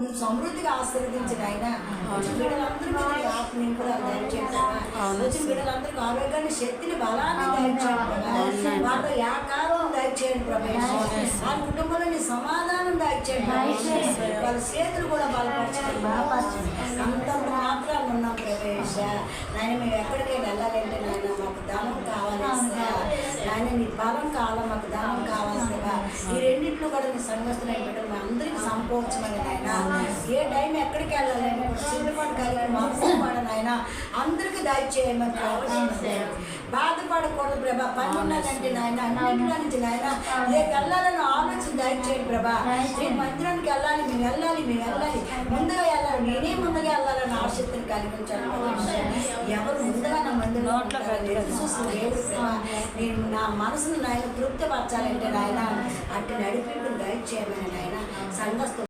నువ్వు సమృద్ధిగా ఆశీర్వదించిన ఆయన. వచ్చిన బిడ్డలందరూ మీద ఆత్మని కూడా దయచేయడం వచ్చిన బిడ్డలందరికీ ఆరోగ్యాన్ని శక్తిని బలాన్ని దయచేయండి వాళ్ళ యాకారం దయచేయండి ప్రభేష్ వాళ్ళ కుటుంబంలో నీ సమాధానం దయచేయండి. వాళ్ళ చేతులు కూడా బలపరచండి. అంతంత మాత్రం ఉన్నాం ప్రవేశ నాయన మేము ఎక్కడికి వెళ్ళాలంటే నాయన మాకు ధనం కావాలి. నాయన నీ బలం కావాలి మాకు ధనం కావాలి ఈ రెండింటిలో కూడా నీ సంఘస్థులైన బిడ్డలు సంపోవచ్చమని నాయన ఏ టైం ఎక్కడికి వెళ్ళాలని చిన్నపాటు కలిగి మనసు నాయన అందరికీ దయచేయమని ప్రార్థిస్తున్నాను. బాధపడకూడదు ప్రభా. పని ఉన్నదంటే నాయన నుంచి నాయన రేపు వెళ్ళాలని ఆలోచన దయచేయండి ప్రభా. రేపు మందిరానికి వెళ్ళాలి మేము వెళ్ళాలి మేము వెళ్ళాలి. ముందుగా వెళ్ళాలి. నేనే ముందుగా వెళ్ళాలని ఆసక్తిని కలిగించాను ఎవరు ముందుగా నా దేవుడు ప్రభా నేను నా మనసును నాయన తృప్తిపరచాలంటే నాయన అటు నడిపి దయచేయమని నాయన సంఘస్థ